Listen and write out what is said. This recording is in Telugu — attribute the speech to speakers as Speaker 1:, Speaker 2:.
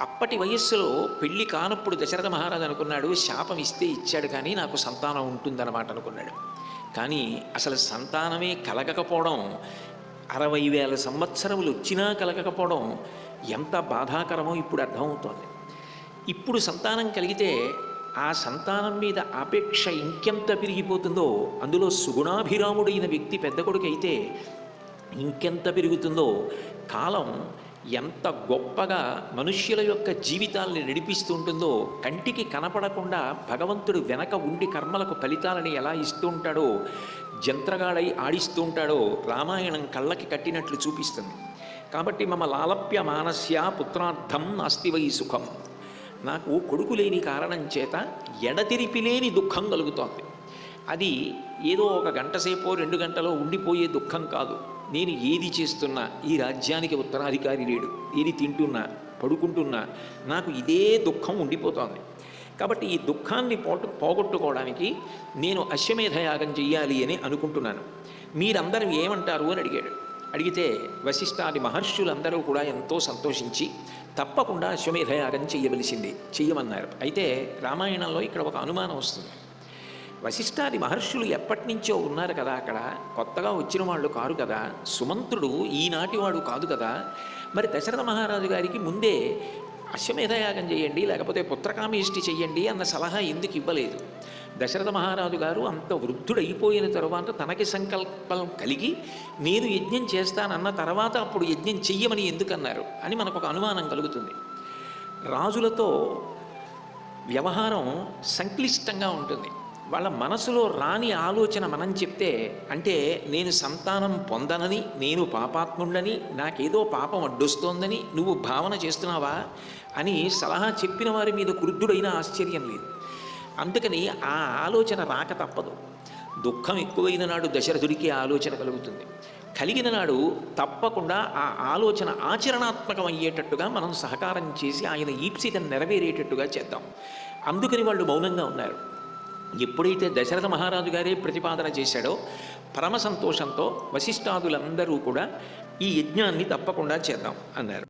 Speaker 1: అప్పటి వయస్సులో పెళ్ళి కానప్పుడు దశరథ మహారాజు అనుకున్నాడు శాపం ఇస్తే ఇచ్చాడు కానీ నాకు సంతానం ఉంటుందన్నమాట అనుకున్నాడు. కానీ అసలు సంతానమే కలగకపోవడం అరవై వేల సంవత్సరములు వచ్చినా కలగకపోవడం ఎంత బాధాకరమో ఇప్పుడు అర్థమవుతోంది. ఇప్పుడు సంతానం కలిగితే ఆ సంతానం మీద ఆపేక్ష ఇంకెంత పెరిగిపోతుందో అందులో సుగుణాభిరాముడైన వ్యక్తి పెద్ద కొడుకు అయితే ఇంకెంత పెరుగుతుందో కాలం ఎంత గొప్పగా మనుష్యుల యొక్క జీవితాల్ని నడిపిస్తూ ఉంటుందో కంటికి కనపడకుండా భగవంతుడు వెనక ఉండి కర్మలకు ఫలితాలని ఎలా ఇస్తూ ఉంటాడో జంత్రగాడై ఆడిస్తూ ఉంటాడో రామాయణం కళ్ళకి కట్టినట్లు చూపిస్తుంది. కాబట్టి మమ లాలప్య మానస్య పుత్రార్థం నాస్తి వై సుఖం. నాకు కొడుకు లేని కారణం చేత ఎడతెరిపి లేని దుఃఖం కలుగుతోంది. అది ఏదో ఒక గంట సేపో రెండు గంటలో ఉండిపోయే దుఃఖం కాదు. నేను ఏది చేస్తున్నా ఈ రాజ్యానికి ఉత్తరాధికారి లేడు ఏది తింటున్నా పడుకుంటున్నా నాకు ఇదే దుఃఖం ఉండిపోతోంది. కాబట్టి ఈ దుఃఖాన్ని పోటు పోగొట్టుకోవడానికి నేను అశ్వమేధ యాగం చెయ్యాలి అని అనుకుంటున్నాను. మీరందరూ ఏమంటారు అని అడిగాడు. అడిగితే వశిష్ఠాది మహర్షులందరూ కూడా ఎంతో సంతోషించి తప్పకుండా అశ్వమేధ యాగం చెయ్యవలసింది చెయ్యమన్నారు. అయితే రామాయణంలో ఇక్కడ ఒక అనుమానం వస్తుంది. వశిష్ఠాది మహర్షులు ఎప్పటి నుంచో ఉన్నారు కదా అక్కడ. కొత్తగా వచ్చిన వాళ్ళు కారు కదా. సుమంత్రుడు ఈనాటి వాడు కాదు కదా. మరి దశరథ మహారాజు గారికి ముందే అశ్వమేధయాగం చేయండి లేకపోతే పుత్రకామేష్టి చెయ్యండి అన్న సలహా ఎందుకు ఇవ్వలేదు. దశరథ మహారాజు గారు అంత వృద్ధుడైపోయిన తరువాత తనకి సంకల్పం కలిగి నేను యజ్ఞం చేస్తానన్న తర్వాత అప్పుడు యజ్ఞం చెయ్యమని ఎందుకన్నారు? అని మనకు ఒక అనుమానం కలుగుతుంది. రాజులతో వ్యవహారం సంక్లిష్టంగా ఉంటుంది. వాళ్ళ మనసులో రాని ఆలోచన మనం చెప్తే అంటే నేను సంతానం పొందనని నేను పాపాత్ముండని నాకేదో పాపం అడ్డొస్తోందని నువ్వు భావన చేస్తున్నావా అని సలహా చెప్పిన వారి మీద క్రుద్ధుడైన ఆశ్చర్యం లేదు. అందుకని ఆ ఆలోచన రాక తప్పదు. దుఃఖం ఎక్కువైన నాడు దశరథుడికి ఆలోచన కలుగుతుంది. కలిగిన నాడు తప్పకుండా ఆ ఆలోచన ఆచరణాత్మకం అయ్యేటట్టుగా మనం సహకారం చేసి ఆయన ఈప్సితను నెరవేరేటట్టుగా చేద్దాం. అందుకని వాళ్ళు మౌనంగా ఉన్నారు. ఎప్పుడైతే దశరథ మహారాజు గారే ప్రతిపాదన చేశాడో పరమ సంతోషంతో వశిష్ఠాదులందరూ కూడా ఈ యజ్ఞాన్ని తప్పకుండా చేద్దాం అన్నారు.